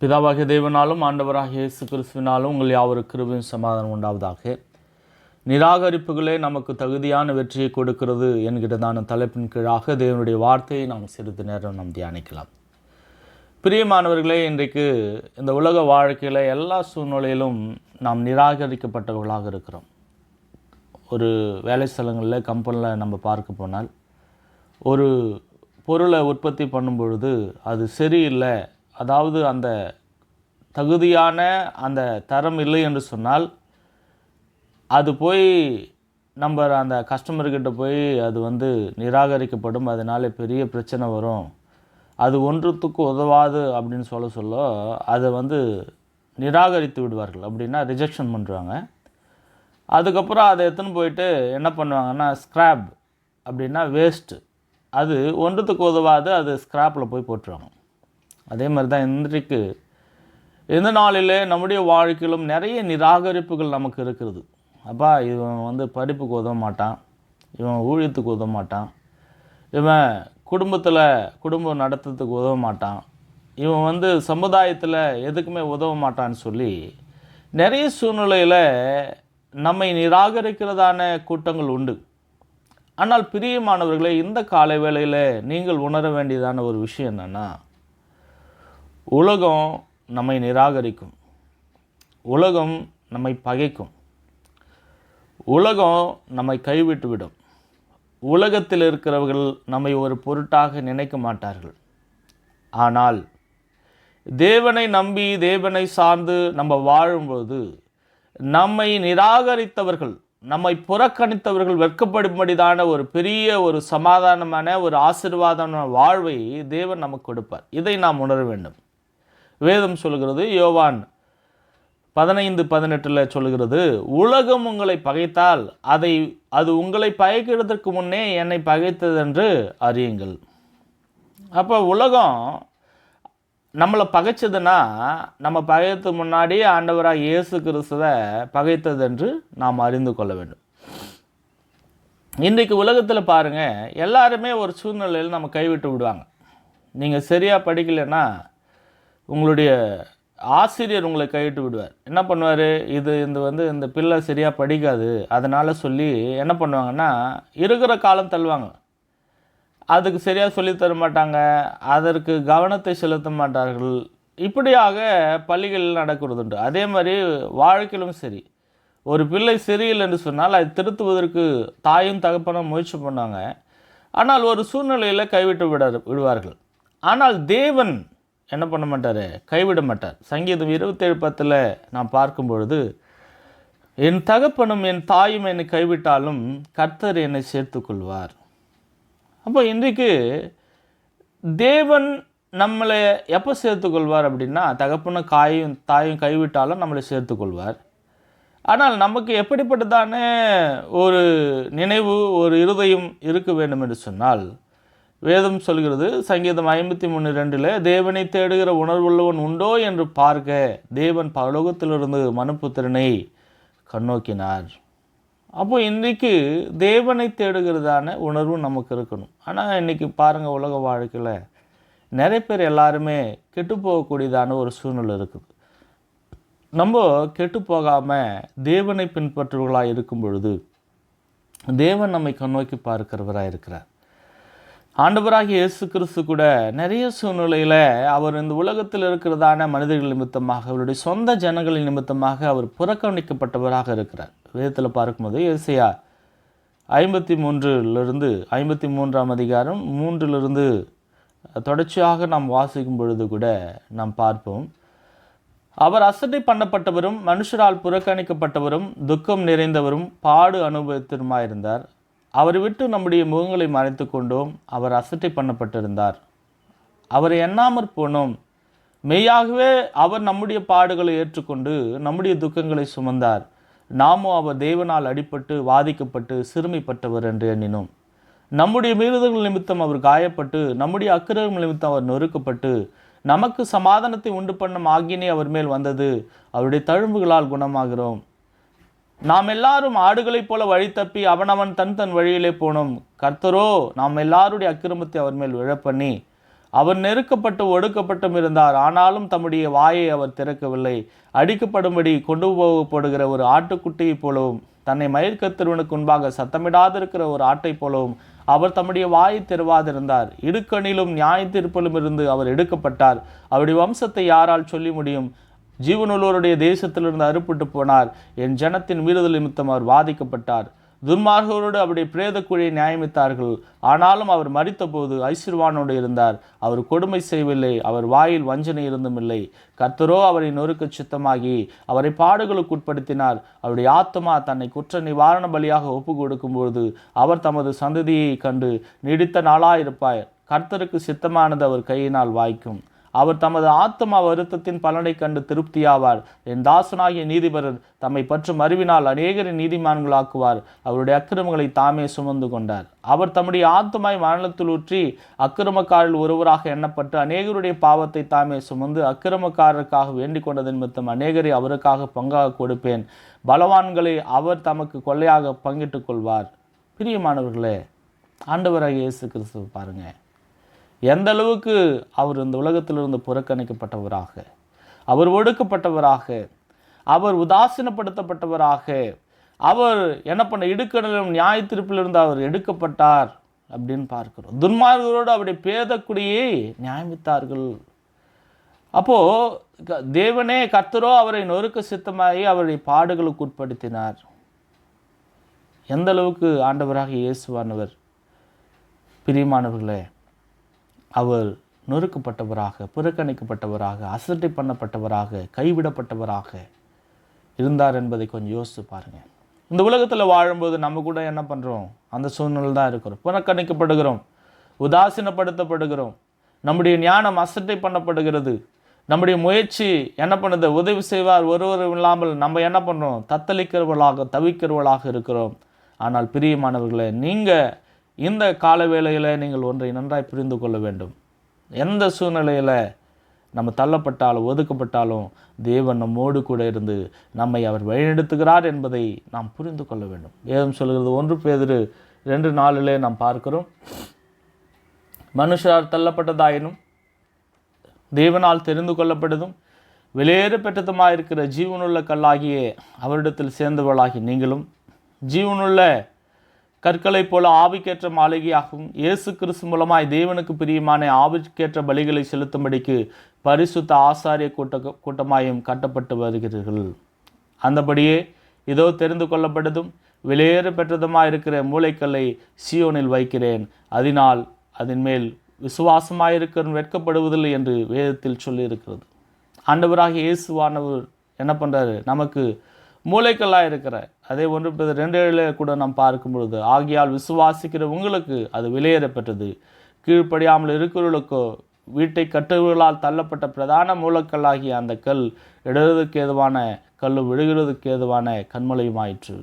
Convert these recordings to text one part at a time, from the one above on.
பிதாவாகிய தேவனாலும் ஆண்டவராகிய இயேசு கிறிஸ்துவினாலும் உங்கள் யாவருக்கு கிருபின் சமாதானம் உண்டாவதாக. நிராகரிப்புகளே நமக்கு தகுதியான வெற்றியை கொடுக்கிறது என்கிறதான தலைப்பின் கீழாக தேவனுடைய வார்த்தையை நாம் சிறிது நேரம் நாம் தியானிக்கலாம். பிரியமானவர்களே இன்றைக்கு இந்த உலக வாழ்க்கையில் எல்லா சூழ்நிலையிலும் நாம் நிராகரிக்கப்பட்டவர்களாக இருக்கிறோம். ஒரு வேலை ஸ்தலங்களில் கம்பெனியில் நம்ம பார்க்க போனால் ஒரு பொருளை உற்பத்தி பண்ணும் பொழுது அது சரியில்லை அதாவது அந்த தகுதியான அந்த தரம் இல்லை என்று சொன்னால் அது போய் நம்ம அந்த கஸ்டமர்கிட்ட போய் அது வந்து நிராகரிக்கப்படும். அதனால் பெரிய பிரச்சனை வரும். அது ஒன்றுத்துக்கு உதவாது அப்படின்னு சொல்ல சொல்ல அதை வந்து நிராகரித்து விடுவார்கள். அப்படின்னா ரிஜெக்ஷன் பண்ணுறாங்க அதுக்கப்புறம் அதை எடுத்துன்னு போயிட்டு என்ன பண்ணுவாங்கன்னா ஸ்க்ராப் அப்படின்னா வேஸ்ட்டு அது ஒன்றுத்துக்கு உதவாது அது ஸ்க்ராப்பில் போய் போட்டுருவாங்க. அதே மாதிரி தான் இன்றைக்கு. இந்த நாளிலே நம்முடைய வாழ்க்கையிலும் நிறைய நிராகரிப்புகள் நமக்கு இருக்கிறது. அப்பா இவன் வந்து படிப்புக்கு உதவ மாட்டான். இவன் ஊழியத்துக்கு உதவ மாட்டான். இவன் குடும்பத்தில் குடும்பம் நடத்துறதுக்கு உதவ மாட்டான். இவன் வந்து சமுதாயத்தில் எதுக்குமே உதவ மாட்டான்னு சொல்லி நிறைய சூழ்நிலையில் நம்மை நிராகரிக்கிறதான கூட்டங்கள் உண்டு. ஆனால் பிரியமானவர்களே இந்த காலை வேளையில் நீங்கள் உணர வேண்டியதான ஒரு விஷயம் என்னென்னா உலகம் நம்மை நிராகரிக்கும். உலகம் நம்மை பகைக்கும். உலகம் நம்மை கைவிட்டுவிடும். உலகத்தில் இருக்கிறவர்கள் நம்மை ஒரு பொருட்டாக நினைக்க மாட்டார்கள். ஆனால் தேவனை நம்பி தேவனை சார்ந்து நம்ம வாழும்போது நம்மை நிராகரித்தவர்கள் நம்மை புறக்கணித்தவர்கள் வெட்கப்படும்படிதான ஒரு பெரிய ஒரு சமாதானமான ஒரு ஆசீர்வாதமான வாழ்வை தேவன் நமக்கு கொடுப்பார். இதை நாம் உணர வேண்டும். வேதம் சொல்கிறது யோவான் பதினைந்து பதினெட்டில் சொல்கிறது உலகம் உங்களை பகைத்தால் அதை அது உங்களை பகைக்கிறதுக்கு முன்னே என்னை பகைத்ததென்று அறியுங்கள். அப்போ உலகம் நம்மளை பகைச்சதுன்னா நம்ம பகைத்து முன்னாடி ஆண்டவராக இயேசு கிறிஸ்துவை பகைத்ததென்று நாம் அறிந்து கொள்ள வேண்டும். இன்றைக்கு உலகத்தில் பாருங்கள் எல்லாருமே ஒரு சூழ்நிலையில் நம்ம கைவிட்டு விடுவாங்க. நீங்கள் சரியாக படிக்கலைன்னா உங்களுடைய ஆசிரியர் உங்களை கைவிட்டு விடுவார். என்ன பண்ணுவார்? இது இந்த வந்து இந்த பிள்ளை சரியாக படிக்காது அதனால் சொல்லி என்ன பண்ணுவாங்கன்னா இருக்கிற காலம் தள்ளுவாங்க. அதுக்கு சரியாக சொல்லித்தர மாட்டாங்க அதற்கு கவனத்தை செலுத்த மாட்டார்கள். இப்படியாக பள்ளிகளில் நடக்கிறதுண்டு. அதே மாதிரி வாழ்க்கையிலும் சரி. ஒரு பிள்ளை சரியில்லை என்று சொன்னால் அதை திருத்துவதற்கு தாயும் தகப்பனும் முயற்சி பண்ணாங்க ஆனால் ஒரு சூழ்நிலையில் கைவிட்டு விட விடுவார்கள். ஆனால் தேவன் என்ன பண்ண மாட்டார்? கைவிட மாட்டார். சங்கீதம் இருபத்தேழு பத்தில் நான் பார்க்கும் பொழுது என் தகப்பனும் என் தாயும் என்னை கைவிட்டாலும் கர்த்தர் என்னை சேர்த்துக்கொள்வார். அப்போ இன்றைக்கு தேவன் நம்மளை எப்போ சேர்த்துக்கொள்வார் அப்படின்னா தகப்பனும் காயும் தாயும் கைவிட்டாலும் நம்மளை சேர்த்துக்கொள்வார். ஆனால் நமக்கு எப்படிப்பட்டதான ஒரு நினைவு ஒரு இருதயம் இருக்க வேண்டும் என்று சொன்னால் வேதம் சொல்கிறது சங்கீதம் ஐம்பத்தி மூணு ரெண்டில் தேவனை தேடுகிற உணர்வுள்ளவன் உண்டோ என்று பார்க்க தேவன் பரலோகத்திலிருந்து மனுப்புத்திறனை கண்ணோக்கினார். அப்போ இன்றைக்கு தேவனை தேடுகிறதான உணர்வு நமக்கு இருக்கணும். ஆனால் இன்றைக்கி பாருங்கள் உலக வாழ்க்கையில் நிறைய பேர் எல்லாருமே கெட்டு போகக்கூடியதான ஒரு சூழ்நிலை இருக்குது. நம்ம கெட்டு போகாமல் தேவனை பின்பற்றுவர்களாக இருக்கும் பொழுது தேவன் நம்மை கண்ணோக்கி பார்க்கிறவராக இருக்கிறார். ஆண்டவராகிய இயேசு கிறிஸ்து கூட நிறைய சூழ்நிலையில் அவர் இந்த உலகத்தில் இருக்கிறதான மனிதர்கள் நிமித்தமாக அவருடைய சொந்த ஜனங்களின் நிமித்தமாக அவர் புறக்கணிக்கப்பட்டவராக இருக்கிறார். வேதத்தில் பார்க்கும்போது இயேசையா ஐம்பத்தி மூன்றிலிருந்து ஐம்பத்தி மூன்றாம் அதிகாரம் மூன்றிலிருந்து தொடர்ச்சியாக நாம் வாசிக்கும் பொழுது கூட நாம் பார்ப்போம். அவர் அசட்டை பண்ணப்பட்டவரும் மனுஷரால் புறக்கணிக்கப்பட்டவரும் துக்கம் நிறைந்தவரும் பாடு அனுபவித்தருமாயிருந்தார் அவரை விட்டு நம்முடைய முகங்களை மறைத்து கொண்டோம். அவர் அசட்டை பண்ணப்பட்டிருந்தார். அவரை எண்ணாமற் போனோம். மெய்யாகவே அவர் நம்முடைய பாடுகளை ஏற்றுக்கொண்டு நம்முடைய துக்கங்களை சுமந்தார். நாமும் அவர் தேவனால் அடிபட்டு வாதிக்கப்பட்டு சிறுமைப்பட்டவர் என்று எண்ணினோம். நம்முடைய மீறுதல்கள் நிமித்தம் அவர் காயப்பட்டு நம்முடைய அக்கிரகங்கள் நிமித்தம் அவர் நொறுக்கப்பட்டு நமக்கு சமாதானத்தை உண்டு பண்ணும் ஆகியனே அவர் மேல் வந்தது. அவருடைய தழும்புகளால் குணமாகிறோம். நாம் எல்லாரும் ஆடுகளைப் போல வழி தப்பி அவனவன் தன் தன் வழியிலே போனோம். கர்த்தரோ நாம் எல்லாருடைய அக்கிரமத்தை அவர் மேல் விழப்பண்ணி அவர் நெருக்கப்பட்டு ஒடுக்கப்பட்டும் இருந்தார். ஆனாலும் தம்முடைய வாயை அவர் திறக்கவில்லை. அடிக்கப்படும்படி கொண்டு போகப்படுகிற ஒரு ஆட்டுக்குட்டியைப் போலவும் தன்னை மயிர்கத்திருவனுக்கு முன்பாக சத்தமிடாதிருக்கிற ஒரு ஆட்டைப் போலவும் அவர் தம்முடைய வாயை திறவாதிருந்தார். இடுக்கணிலும் நியாய தீர்ப்பிலும் இருந்து அவர் எடுக்கப்பட்டார். அவருடைய வம்சத்தை யாரால் சொல்லி முடியும்? ஜீவனுள்ளோருடைய தேசத்திலிருந்து அறுப்பட்டு போனார். என் ஜனத்தின் மீறுதல் நிமித்தம் அவர் வாதிக்கப்பட்டார். துன்மார்கரோடு அவருடைய பிரேத குழியை நியாயமித்தார்கள். ஆனாலும் அவர் மறித்தபோது ஐஸ்வர்வானோடு இருந்தார். அவர் கொடுமை செய்யவில்லை. அவர் வாயில் வஞ்சனை இருந்தும் இல்லை கர்த்தரோ அவரை நொறுக்க சித்தமாகி அவரை பாடுகளுக்கு உட்படுத்தினார். அவருடைய ஆத்மா தன்னை குற்ற நிவாரண பலியாக ஒப்பு கொடுக்கும்போது அவர் தமது சந்ததியை கண்டு நீடித்த நாளாயிருப்பார். கர்த்தருக்கு சித்தமானது அவர் கையினால் வாய்க்கும். அவர் தமது ஆத்மா வருத்தத்தின் பலனை கண்டு திருப்தியாவார். என் தாசனாகிய நீதிபரர் தம்மை பற்றும் அறிவினால் அநேகரை நீதிமான்களாக்குவார். அவருடைய அக்கிரமங்களை தாமே சுமந்து கொண்டார். அவர் தம்முடைய ஆத்மாய் மரணத்தில் ஊற்றி அக்கிரமக்காரில் ஒருவராக எண்ணப்பட்டு அநேகருடைய பாவத்தை தாமே சுமந்து அக்கிரமக்காரருக்காக வேண்டிக் கொண்டது நிமித்தம் அநேகரை அவருக்காக பங்காக கொடுப்பேன். பலவான்களை அவர் தமக்கு கொள்ளையாக பங்கிட்டுக் கொள்வார். பிரியமானவர்களே ஆண்டவராக இயேசு கிறிஸ்துவ பாருங்கள் எந்த அளவுக்கு அவர் இந்த உலகத்திலிருந்து புறக்கணிக்கப்பட்டவராக அவர் ஒடுக்கப்பட்டவராக அவர் உதாசீனப்படுத்தப்பட்டவராக அவர் என்ன பண்ண இடுக்கடலும் நியாய தீர்ப்பிலிருந்து அவர் எடுக்கப்பட்டார் அப்படின்னு பார்க்கிறோம். துன்மார்கரோடு அவருடைய பேதக்குடியை நியாயமித்தார்கள். அப்போது க- தேவனே கர்த்தரோ அவரை நொறுக்க சித்தமாகி அவருடைய பாடுகளுக்கு உட்படுத்தினார். எந்த அளவுக்கு ஆண்டவராக இயேசுவானவர். பிரியமானவர்களே அவர் நொறுக்கப்பட்டவராக புறக்கணிக்கப்பட்டவராக அசட்டை பண்ணப்பட்டவராக கைவிடப்பட்டவராக இருந்தார் என்பதை கொஞ்சம் யோசித்து பாருங்கள் இந்த உலகத்தில் வாழும்போது நம்ம கூட என்ன பண்ணுறோம் அந்த சூழ்நிலை தான் இருக்கிறோம். புறக்கணிக்கப்படுகிறோம். உதாசீனப்படுத்தப்படுகிறோம். நம்முடைய ஞானம் அசட்டை பண்ணப்படுகிறது. நம்முடைய முயற்சி என்ன பண்ணுது? உதவி செய்வார் ஒருவரும் இல்லாமல் நம்ம என்ன பண்ணுறோம் தத்தளிக்கிறவர்களாக தவிக்கிறவர்களாக இருக்கிறோம். ஆனால் பிரியமானவர்களை நீங்கள் இந்த கால வேளையில் நீங்கள் ஒன்றை நன்றாய் புரிந்து கொள்ள வேண்டும். எந்த சூழ்நிலையில் நம்ம தள்ளப்பட்டாலும் ஒதுக்கப்பட்டாலும் தேவன் நம்மோடு கூட இருந்து நம்மை அவர் வழிநடத்துகிறார் என்பதை நாம் புரிந்து கொள்ள வேண்டும். வேதம் சொல்கிறது ஒன்று பேதிரு ரெண்டு நாளிலே நாம் பார்க்கிறோம். மனுஷரால் தள்ளப்பட்டதாயினும் தேவனால் தெரிந்து கொள்ளப்பட்டதும் பெற்றதுமாக இருக்கிற ஜீவனுள்ள கல்லாகிய அவரிடத்தில் சேர்ந்தவளாகி நீங்களும் ஜீவனுள்ள கற்களைப் போல ஆவிக்கேற்ற மாளிகையாகவும் இயேசு கிறிஸ்து மூலமாய் தேவனுக்கு பிரியமான ஆவிக்கேற்ற பலிகளை செலுத்தும்படிக்கு பரிசுத்த ஆசாரிய கூட்ட கூட்டமாயும் கட்டப்பட்டு வருகிறீர்கள். அந்தபடியே இதோ தெரிந்து கொள்ளப்பட்டதும் வெளியேற பெற்றதுமாக இருக்கிற மூளைக்கல்லை சியோனில் வைக்கிறேன். அதனால் அதன் மேல் விசுவாசமாயிருக்கிற வெட்கப்படுவதில்லை என்று வேதத்தில் சொல்லியிருக்கிறது. ஆண்டவராக இயேசுவானவர் என்ன பண்ணுறாரு நமக்கு மூளைக்கல்லாக இருக்கிற அதே ஒன்று ரெண்டு ஏழில் கூட நாம் பார்க்கும் பொழுது ஆகியால் விசுவாசிக்கிற உங்களுக்கு அது வெளியேறப்பட்டது கீழ்ப்படியாமல் இருக்கிறவர்களுக்கோ வீட்டை கட்டுவர்களால் தள்ளப்பட்ட பிரதான மூலக்கல்லாகிய அந்த கல் இடறதுக்கு ஏதுவான கல் விழுகிறதுக்கு ஏதுவான கண்மலையுமாயிற்று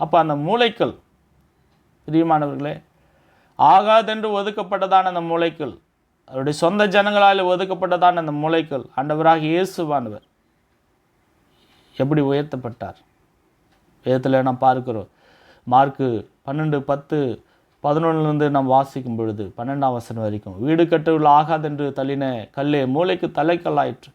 அப்போ அந்த மூளைக்கல் பிரியமானவர்களே ஆகாதென்று ஒதுக்கப்பட்டதான அந்த மூளைக்கல் அவருடைய சொந்த ஜனங்களால் ஒதுக்கப்பட்டதான அந்த மூளைக்கல் ஆண்டவராக இயேசுவானவர் எப்படி உயர்த்தப்பட்டார்? வேதத்தில் நாம் பார்க்கிறோம். மார்க்கு பன்னெண்டு பத்து பதினொன்றுலேருந்து நாம் வாசிக்கும் பொழுது பன்னெண்டாம் வசனம் வரைக்கும் வீடு கட்டுள்ள ஆகாதென்று தள்ளின கல்லே மூளைக்கு தலைக்கல்லாயிற்று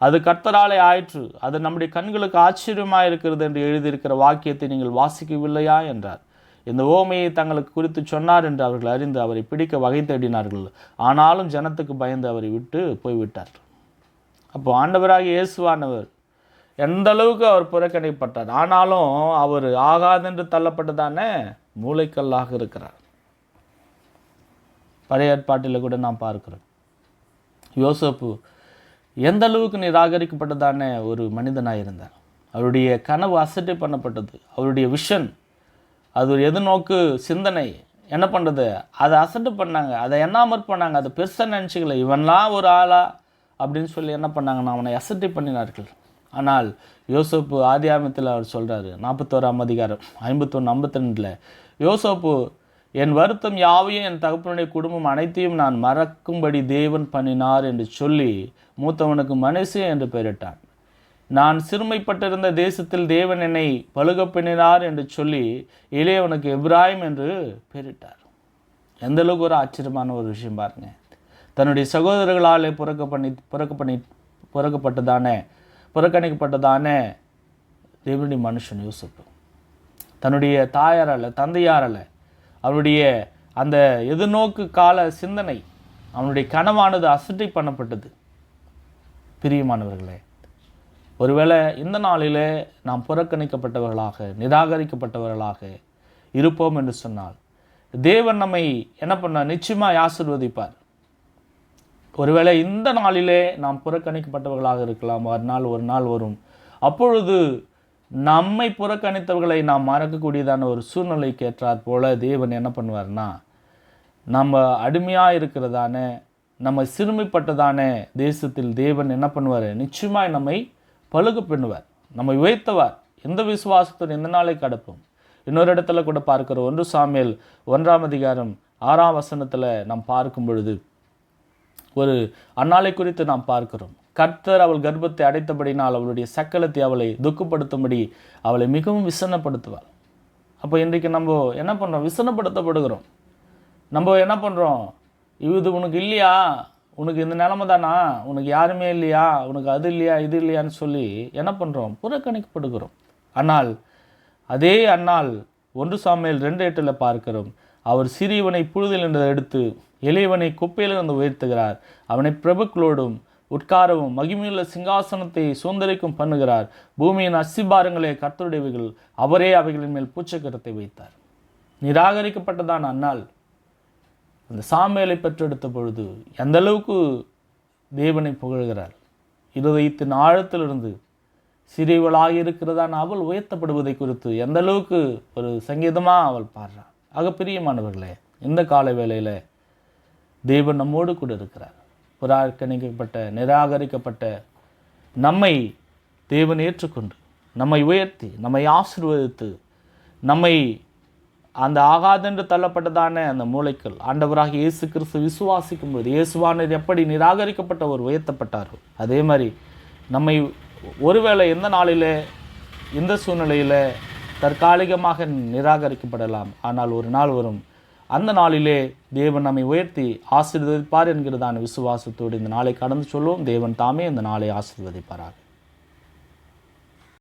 அது கர்த்தராலே ஆயிற்று. அது நம்முடைய கண்களுக்கு ஆச்சரியமாக இருக்கிறது என்று எழுதியிருக்கிற வாக்கியத்தை நீங்கள் வாசிக்கவில்லையா? என்றார். இந்த ஓமையை தங்களுக்கு குறித்து சொன்னார் என்று அவர்கள் அறிந்து அவரை பிடிக்க வகை தேடினார்கள். ஆனாலும் ஜனத்துக்கு பயந்து அவரை விட்டு போய்விட்டார் அப்போ ஆண்டவராக இயேசுவானவர் எந்த அளவுக்கு அவர் புறக்கணிக்கப்பட்டார். ஆனாலும் அவர் ஆகாதென்று தள்ளப்பட்டதானே மூளைக்கல்லாக இருக்கிறார். பழைய ஏற்பாட்டில் கூட நாம் பார்க்கிறோம். யோசப்பு எந்த அளவுக்கு நிராகரிக்கப்பட்டதானே ஒரு மனிதனாக இருந்தார். அவருடைய கனவு அசட்டை பண்ணப்பட்டது. அவருடைய விஷன் அது ஒரு எதிர்நோக்கு சிந்தனை என்ன பண்ணுறது அதை அசட்டு பண்ணாங்க. அதை என்னாமற் பண்ணாங்க அதை பெருசாக நினச்சிக்கல. இவன்லாம் ஒரு ஆளா அப்படின்னு சொல்லி என்ன பண்ணாங்கன்னா அவனை அசட்டை பண்ணினார்கள். ஆனால் யோசப்பு ஆதியாமத்தில் அவர் சொல்கிறாரு நாற்பத்தோராம் அதிகாரம் ஐம்பத்தொன்று ஐம்பத்தி ரெண்டில் யோசப்பு என் வருத்தம் யாவையும் என் தகப்பனுடைய குடும்பம் அனைத்தையும் நான் மறக்கும்படி தேவன் பண்ணினார் என்று சொல்லி மூத்தவனுக்கு மனுஷே என்று பெயரிட்டான். நான் சிறுமைப்பட்டிருந்த தேசத்தில் தேவன் என்னை பழுகப் பண்ணினார் என்று சொல்லி இளையவனுக்கு எப்ராஹிம் என்று பெயரிட்டார். எந்த அளவுக்கு ஒரு ஆச்சரியமான ஒரு விஷயம் பாருங்க. தன்னுடைய சகோதரர்களாலே புறக்க பண்ணி புறக்க பண்ணி புறக்கப்பட்டதானே புறக்கணிக்கப்பட்டதானே தேவனுடைய மனுஷன் யூசுப்பு. தன்னுடைய தாயாரால் தந்தையாரால் அவருடைய அந்த எதிர்நோக்கு கால சிந்தனை அவனுடைய கனவானது அசட்டை பண்ணப்பட்டது. பிரியமானவர்களே ஒருவேளை இந்த நாளில் நாம் புறக்கணிக்கப்பட்டவர்களாக நிராகரிக்கப்பட்டவர்களாக இருப்போம் என்று சொன்னால் தேவன் நம்மை என்ன பண்ண நிச்சயமாக ஆசிர்வதிப்பார். ஒருவேளை இந்த நாளிலே நாம் புறக்கணிக்கப்பட்டவர்களாக இருக்கலாம். ஒரு நாள் ஒரு நாள் வரும். அப்பொழுது நம்மை புறக்கணித்தவர்களை நாம் மறக்கக்கூடியதான ஒரு சூழ்நிலைக்கு ஏற்றாற் போல தேவன் என்ன பண்ணுவார்னா நம்ம அடிமையாக இருக்கிறதான நம்ம சிறுமிப்பட்டதானே தேசத்தில் தேவன் என்ன பண்ணுவார்? நிச்சயமாய் நம்மை பழுக பண்ணுவார். நம்மை உயர்த்தவார். எந்த விசுவாசத்துடன் எந்த நாளை கடப்போம்? இன்னொரு இடத்துல கூட பார்க்கிற ஒன்று சாமியல் ஒன்றாம் அதிகாரம் ஆறாம் வசனத்தில் நாம் பார்க்கும் பொழுது ஒரு அன்னாலை குறித்து நாம் பார்க்கிறோம். கர்த்தர் அவள் கர்ப்பத்தை அடைத்தபடினால் அவளுடைய சக்கலத்தை அவளை துக்கப்படுத்தும்படி அவளை மிகவும் விசனப்படுத்துவாள் அப்போ இன்றைக்கு நம்ம என்ன பண்ணுறோம் விசனப்படுத்தப்படுகிறோம். நம்ம என்ன பண்ணுறோம் இது உனக்கு இல்லையா? உனக்கு இந்த நிலமை தானா? உனக்கு யாருமே இல்லையா? உனக்கு அது இல்லையா? இது இல்லையான்னு சொல்லி என்ன பண்ணுறோம் புறக்கணிக்கப்படுகிறோம். ஆனால் அதே அண்ணால் ஒன்று சாமியில் ரெண்டு எட்டில் பார்க்கிறோம். அவர் சிறியவனை புழுதில் என்றதை எடுத்து இளையவனை குப்பையிலிருந்து உயர்த்துகிறார். அவனை பிரபுக்களோடும் உட்காரவும் மகிமையுள்ள சிங்காசனத்தை சுதந்திரிக்கும் பண்ணுகிறார். பூமியின் அசிபாரங்களே கர்த்தருடையவைகள். அவரே அவைகளின் மேல் பூச்சக்கரத்தை வைத்தார். நிராகரிக்கப்பட்டதான் அன்னால் அந்த சாமியலை பெற்றெடுத்த பொழுது எந்த அளவுக்கு தேவனை புகழ்கிறார். இருதயத்தின் ஆழத்திலிருந்து சிறியவளாக இருக்கிறதான அவள் உயர்த்தப்படுவதை குறித்து எந்த அளவுக்கு ஒரு சங்கீதமாக அவள் பாடுறாள் ஆக பிரியமானவர்களே இந்த கால வேளையில் தேவன் நம்மோடு கூட இருக்கிறார். புறாக்கணிக்கப்பட்ட நிராகரிக்கப்பட்ட நம்மை தேவன் ஏற்றுக்கொண்டு நம்மை உயர்த்தி நம்மை ஆசிர்வதித்து நம்மை அந்த ஆகாதென்று தள்ளப்பட்டதான அந்த மூளைக்கள் ஆண்டவராக இயேசு கிறிஸ்து விசுவாசிக்கும் பொழுது இயேசுவானது எப்படி நிராகரிக்கப்பட்டவர் உயர்த்தப்பட்டாரோ அதே மாதிரி நம்மை ஒருவேளை எந்த நாளிலே இந்த சூழ்நிலையில் தற்காலிகமாக நிராகரிக்கப்படலாம். ஆனால் ஒரு நாள் வரும். அந்த நாளிலே தேவன் நம்மை உயர்த்தி ஆசீர்வதிப்பார் என்கிறதான விசுவாசத்தோடு இந்த நாளை கடந்து சொல்லுவோம் தேவன் தாமே இந்த நாளை ஆசீர்வதிப்பாராக.